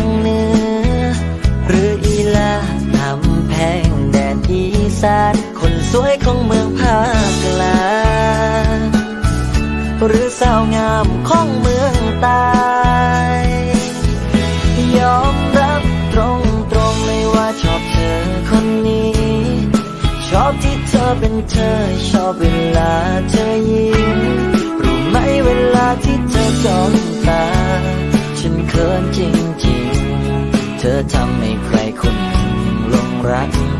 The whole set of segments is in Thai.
ง หรือสาวงามของเมืองใต้ยอมรับตรงตรงๆเลยว่าชอบเธอคนนี้ ชอบที่เธอเป็นเธอ ชอบเวลาเธอยิ้มรู้ไหมเวลาที่เธอจ้องตา ฉันเขินจริงๆ เธอทำให้ใครคนหนึ่งลงรัก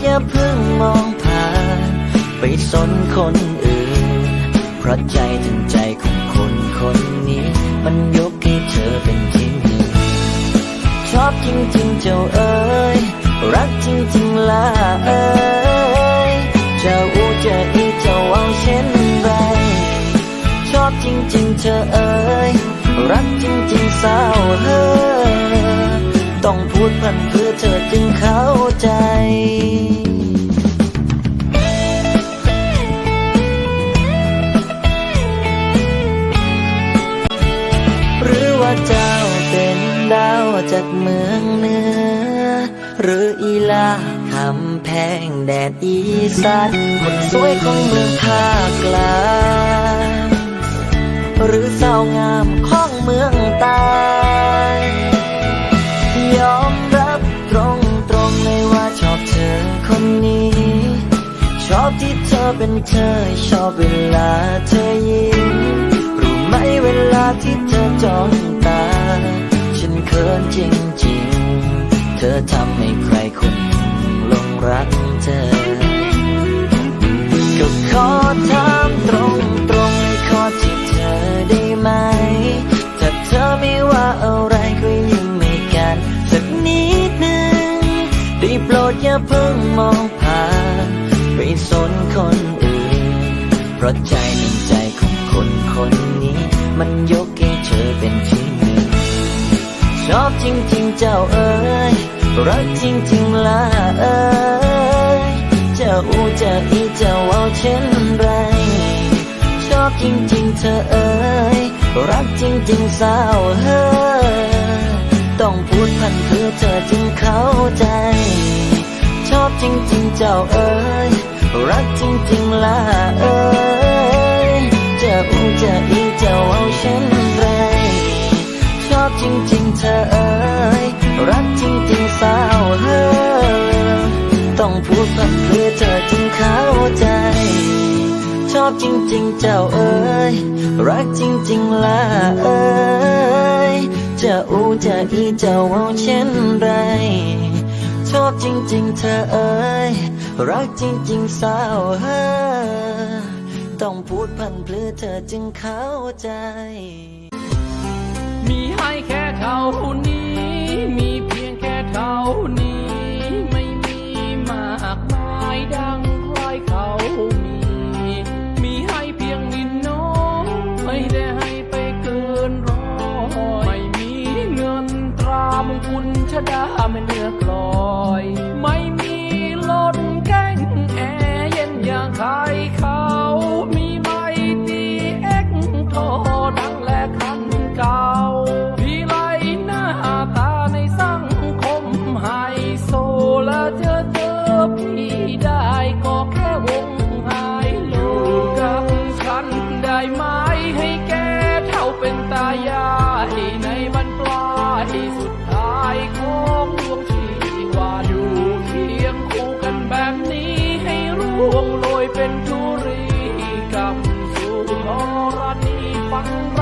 อย่าเพิ่งมองผ่าน ไปสนคนอื่น เพราะใจถึงใจของคนคนนี้ มันยกให้เธอเป็นที่หนึ่งชอบจริงๆเจ้าเอ๋ยรักจริงๆล่ะเอ๋ยเจ้าอูเจะอีเจ้าเอาเช่นไร ชอบจริงๆเธอเอ๋ยรักจริงๆสาว พูดพันเพื่อเธอจึงเข้าใจหรือว่าเจ้าเป็นดาวจากเมืองเหนือ หรืออีลาคำแพงแดดอีสานคนสวยของเมืองภาคกลางหรือสาวงามของเมืองใต้ ที่เธอเป็นเธอชอบเวลาเธอยิ้มรู้ไหมเวลาที่เธอจ้องตา ฉันเขินจริงๆ เธอทำให้ใครคนหลงรักเธอ ก็ขอถามตรงตรงในข้อที่เธอได้ไหม ถ้าเธอไม่ว่าอะไรก็ยิ้มให้กัน สักนิดหนึ่งได้โปรดอย่าเพิ่งมอง สนคนอื่น เพราะใจหนึ่งใจของคนคนนี้ มันยกให้เธอเป็นที่หนึ่ง ชอบจริงๆเจ้าเอ๋ยรักจริงๆล่ะเอ๋ยเจ้าอูเจ้าอีเจ้าเอาเช่นไร ชอบจริงๆเธอเอ๋ยรักจริงๆสาวเฮ้อต้องพูดพันเพื่อเธอจึงเข้าใจ ชอบจริงๆเจ้าเอ๋ย รักจริงๆล่ะเอ๋ยจ้าอูเจ้าอีจ้าเอาเช่นไรชอบจริงๆเธอเอ๋ยรักจริงๆสาวเฮ้อต้องพูดพันเพื่อเธอจึงเข้าใจ ชอบจริงๆเจ้าเอ๋ยรักจริงๆล่ะเอ๋ยจะอูจะอีจ้าเอาเช่นไรชอบจริงๆเธอเอ๋ย รักจริงๆสาวเฮ้อต้องพูดพันเพื่อเธอจึงเข้าใจ มีให้แค่เท่านี้ มีเพียงแค่เท่านี้ พี่ได้ก็แค่วงไฮโลกับฉันได้ไหมให้แกเท่าเป็นตายายในบรรปลายสุดท้ายของดวงชีวาอยู่เคียงคู่กันแบบนี้ให้ร่วงโรยเป็นธุรีกรรมสู่ธรณีฟังร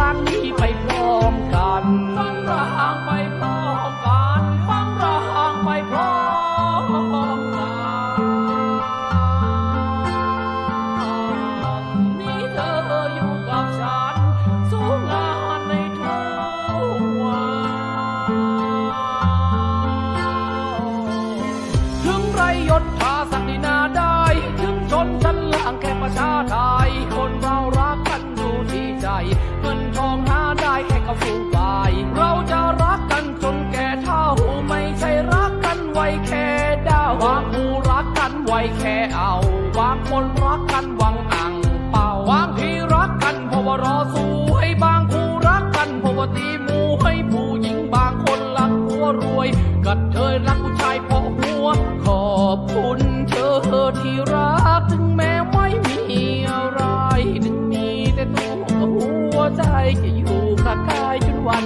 แค่เอาบางคนรักกันหวังอ่างเป่าบางทีรักกันเพราะว่ารอสู้ให้บางคู่รักกันเพราะว่าตีมูให้ผู้หญิงบางคนรักหัวรวยกัดเธอรักผู้ชายเพราะหัว ขอบคุณเธอที่รักถึงแม้ไม่มีอะไรถึงมีแต่ตัวหัวใจจะอยู่ข้างกายจนวัน